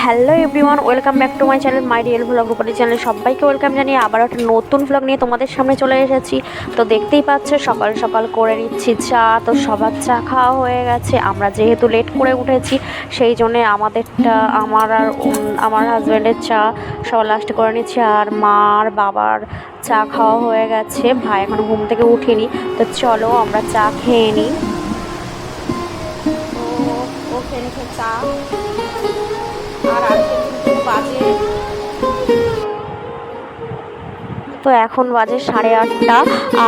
Hello everyone welcome back to my channel my real vlog Rupali channel সবাইকে welcome জানিয়ে আবার একটা নতুন ভ্লগ নিয়ে তোমাদের সামনে চলে এসেছি। তো দেখতেই পাচ্ছ, সকাল সকাল করে নিচ্ছি চা, তো সবার চা খাওয়া হয়ে গেছে। আমরা যেহেতু লেট করে উঠেছি, সেই জন্যে আমাদেরটা, আমার আর আমার হাজব্যান্ডের চা সবার লাস্টে করে নিচ্ছি। আর মার বাবার চা খাওয়া হয়ে গেছে। ভাই এখন ঘুম থেকে উঠিনি। তো চলো আমরা চা খেয়ে নিই। চা আর বাজে। তো এখন বাজে সাড়ে আটটা,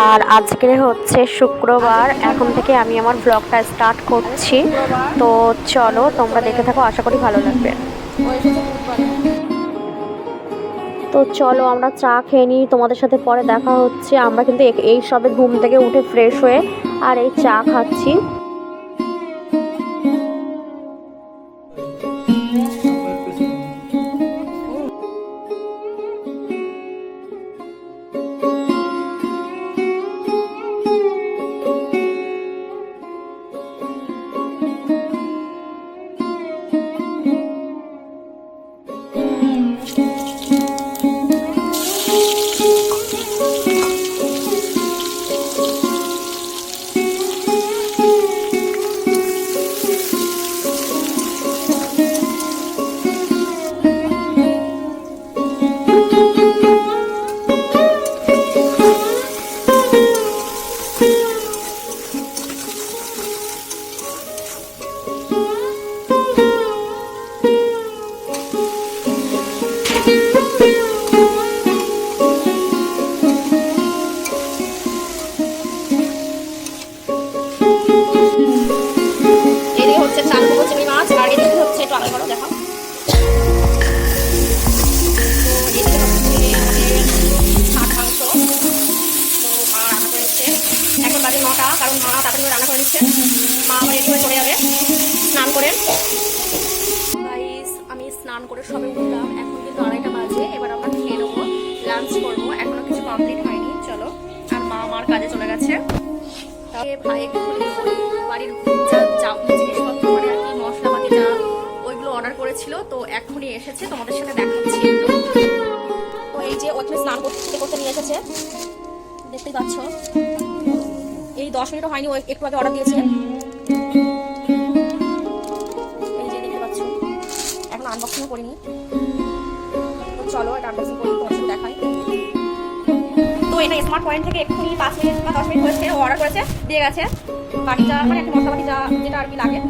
আর আজকে হচ্ছে শুক্রবার। এখন থেকে আমি আমার ব্লগটা স্টার্ট করছি। তো চলো, তোমরা দেখে থাকো, আশা করি ভালো লাগবে। তো চলো, আমরা চা খেয়ে নিই। তোমাদের সাথে পরে দেখা হচ্ছে। আমরা কিন্তু এই সবে ঘুম থেকে উঠে ফ্রেশ হয়ে আর এই চা খাচ্ছি। চিংড়ি মাছ, আর এদিকে হচ্ছে একটু আলাদা করো বাজে নটা কারণ মা তাড়াতাড়ি রান্না করে নিচ্ছে মা আমার রেডি চলে যাবে স্নান করে আমি স্নান করে সবে উঠলাম এখন কিন্তু আড়াইটা বাজে এবার আমরা খেয়ে নেব লাঞ্চ করব এখনও কিছু কমপ্লিট হয়নি চলো আর মা আমার কাজে চলে গেছে। তাকে ভাই একটু বাড়ির যা জিনিসপত্র করেছিল তো এখনই এসেছে, তোমাদের সাথে দেখাচ্ছি। তো এই যে ওখানে স্নান করতে করতে নিয়ে এসেছে, দেখতেই পাচ্ছ। এই দশ মিনিটও হয়নি একটু আগে অর্ডার দিয়েছে। এই যে দেখতে পাচ্ছ, এখন আনবক্সিং করিনি। তো চলো, এটা আনবক্সিং করি তোমার সাথে দেখাই। তো এটা স্মার্ট পয়েন্ট থেকে এক্ষুনি পাঁচ মিনিট বা দশ মিনিট হয়েছে অর্ডার করেছে, দিয়ে গেছে। যা মানে একটা মশলাপাতি যা, যেটা আর কি লাগে।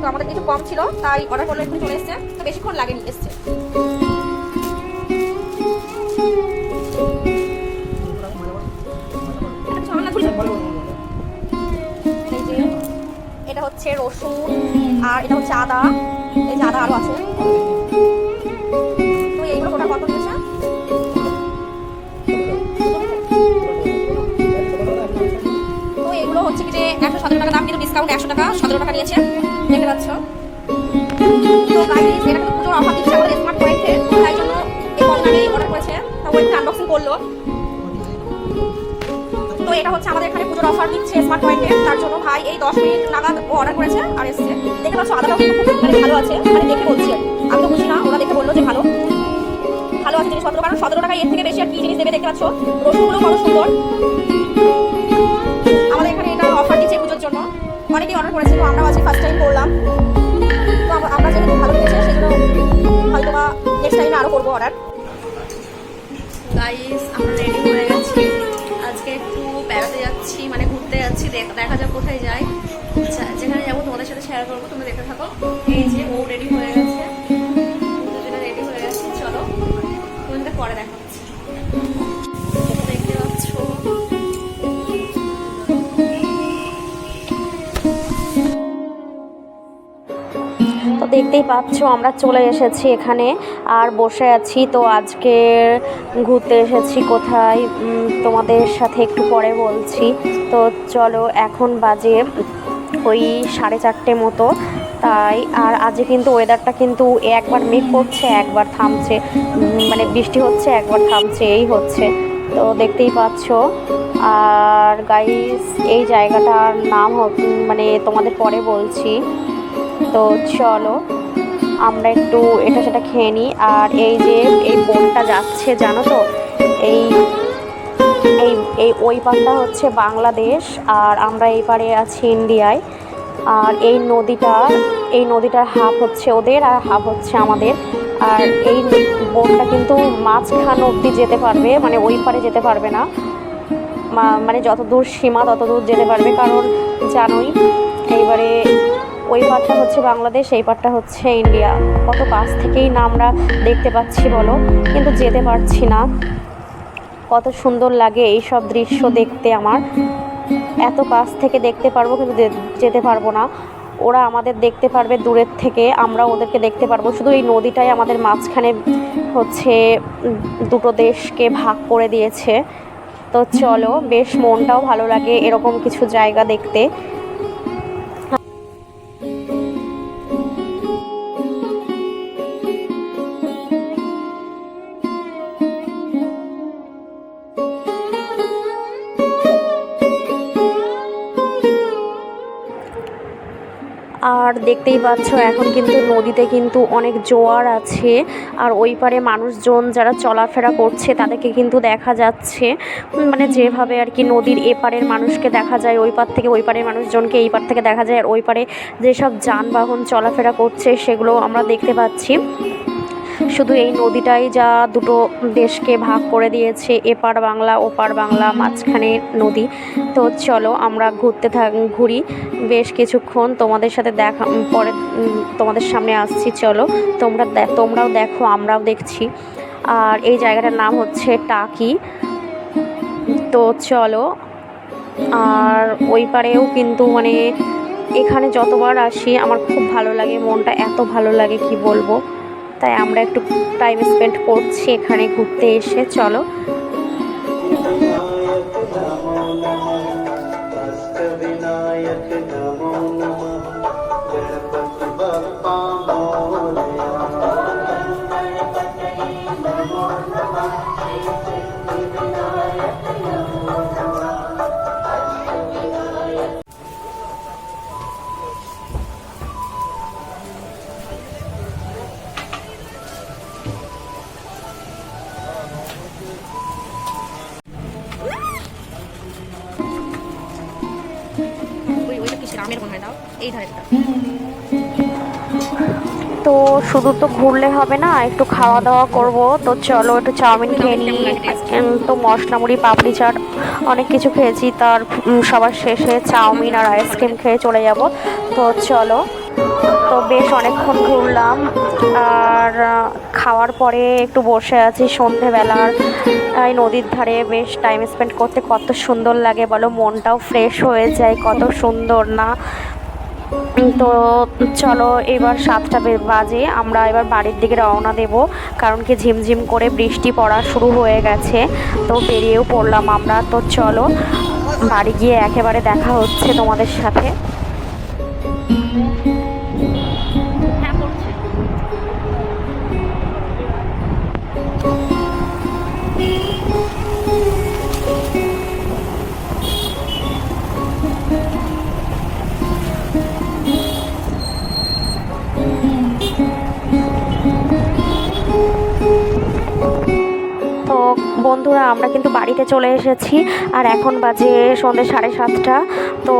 তো আমাদের কিছু কম ছিল, তাই অর্ডার করলে একটু চলে এসছে। তো বেশিক্ষণ লাগেনি এসছে। এটা হচ্ছে রসুন, আর এটা হচ্ছে আদা। এই যে আদা আরও আছে। এইগুলো টোটাল কত নিয়েছে? তো এগুলো হচ্ছে কি একশো সতেরো টাকা দাম, কিন্তু ডিসকাউন্ট একশো টাকা, সতেরো টাকা নিয়েছে। দেখতে পাচ্ছ তো গাইস এটা কিন্তু পুজোর অফার দিচ্ছে আমাদের স্মার্ট পয়েন্টে তাই জন্য এই পণ্যটা অর্ডার করেছে। তা ওই আনবক্সিং করল। তো এটা হচ্ছে আমাদের এখানে পুজোর অফার দিচ্ছে স্মার্ট পয়েন্টে তার জন্য ভাই এই দশ মিনিট নাগাদ ও অর্ডার করেছে আর এসছে। দেখতে পাচ্ছ কিন্তু খুব ভালো আছে। মানে দেখে বলছি। আমি তো বুঝি না, ওরা দেখে বলল যে ভালো। ভালো আছে জিনিসপত্র, কারণ সতেরো টাকা এর থেকে বেশি আর কি জিনিস দেবে দেখতে পাচ্ছ? রসুনগুলো বড় সুন্দর। আমাদের এখানে এটা অফার দিচ্ছে পুজোর জন্য। অনেকেই অর্ডার করেছে, তো আমরাও আজকে ফার্স্ট টাইম পাচ্ছ আমরা চলে এসেছি এখানে আর বসে আছি। তো আজকে ঘুরতে এসেছি কোথায়? তোমাদের সাথে একটু পরে বলছি। তো চলো, এখন বাজে ওই সাড়ে চারটে মতো। তাই, আর আজকে কিন্তু ওয়েদারটা কিন্তু একবার মেঘ করছে, একবার থামছে। মানে বৃষ্টি হচ্ছে, একবার থামছে, এই হচ্ছে। তো দেখতেই পাচ্ছ। আর গাইস এই জায়গাটার নাম মানে তোমাদের পরে বলছি। তো চলো। আমরা একটু এটা সেটা খেয়ে নিই। আর এই যে এই বোটটা যাচ্ছে, জানো তো? এই এই এই ওই পারটা হচ্ছে বাংলাদেশ, আর আমরা এই পারে আছি ইন্ডিয়ায়। আর এই নদীটা, এই নদীটার হাফ হচ্ছে ওদের আর হাফ হচ্ছে আমাদের। আর এই বোটটা কিন্তু মাঝখান অবধি যেতে পারবে মানে ওই পারে যেতে পারবে না। মানে যত দূর সীমা তত দূর যেতে পারবে, কারণ জানোই, এইবারে ওই পারটা হচ্ছে বাংলাদেশ, এই পারটা হচ্ছে ইন্ডিয়া। কত কাছ থেকেই না আমরা দেখতে পাচ্ছি বলো, কিন্তু যেতে পারছি না। কত সুন্দর লাগে এই সব দৃশ্য দেখতে আমার। এত কাছ থেকে দেখতে পারব কিন্তু যেতে পারব না। ওরা আমাদের দেখতে পারবে দূরের থেকে, আমরা ওদেরকে দেখতে পারব। শুধু এই নদীটাই আমাদের মাঝখানে হচ্ছে দুটো দেশকে ভাগ করে দিয়েছে। তো চলো, বেশ মনটাও ভালো লাগে এরকম কিছু জায়গা দেখতে। দেখতেই পাচ্ছ, এখন কিন্তু নদীতে কিন্তু অনেক জোয়ার আছে। আর ওই পারে মানুষজন যারা চলাফেরা করছে, তাদেরকে কিন্তু দেখা যাচ্ছে। মানে যেভাবে আর কি নদীর এপারের মানুষকে দেখা যায়, ওই পার থেকে ওই পারের মানুষজনকে এই পার থেকে দেখা যায়। আর ওই পারে যেসব যানবাহন চলাফেরা করছে, সেগুলো আমরা দেখতে পাচ্ছি। শুধু এই নদীটাই যা দুটো দেশকে ভাগ করে দিয়েছে, এপার বাংলা, ওপার বাংলা, মাঝখানে নদী। তো চলো আমরা ঘুরতে থাক, ঘুরি। বেশ কিছুক্ষণ তোমাদের সাথে দেখা পরে তোমাদের সামনে আসছি, চলো। তোমরা তোমরাও দেখো, আমরাও দেখছি। আর এই জায়গাটার নাম হচ্ছে টাকি। তো চলো, আর ওই পারেও কিন্তু মানে এখানে যতবার আসি, আমার খুব ভালো লাগে, মনটা এত ভালো লাগে, কি বলব? তাই আমরা একটু টাইম স্পেন্ড করছি এখানে ঘুরতে এসে চলো। হয় দাও। এই ধারেরটা তো শুধু তো ঘুরলে হবে না একটু খাওয়া দাওয়া করব। তো চলো একটু চাউমিন খেয়ে নিই। তো মশলা মুড়ি পাপড়ি চাট অনেক কিছু খেয়েছি। তার সবার শেষে চাউমিন আর আইসক্রিম খেয়ে চলে যাব। তো চলো। তো বেশ অনেকক্ষণ ঘুরলাম। আর খাওয়ার পরে একটু বসে আছি সন্ধেবেলার। এই নদীর ধারে বেশ টাইম স্পেন্ড করতে কত সুন্দর লাগে বলো, মনটাও ফ্রেশ হয়ে যায়, কত সুন্দর না? তো চলো এবার সাতটা বাজে, আমরা এবার বাড়ির দিকে রওনা দেব, কারণ কি ঝিমঝিম করে বৃষ্টি পড়া শুরু হয়ে গেছে, তো বেরিয়েও পড়লাম আমরা, তো চলো বাড়ি গিয়ে একেবারে দেখা হচ্ছে তোমাদের সাথে। বন্ধুরা, আমরা কিন্তু বাড়িতে চলে এসেছি আর এখন বাজে সন্ধ্যে সাড়ে সাতটা। তো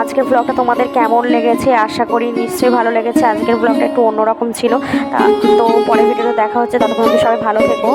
আজকের ব্লগটা তোমাদের কেমন লেগেছে? আশা করি নিশ্চয়ই ভালো লেগেছে। আজকের ব্লগটা একটু অন্যরকম ছিল। তা পরের ভিডিওতে দেখা হচ্ছে। ততক্ষণ সবাই ভালো থেকো।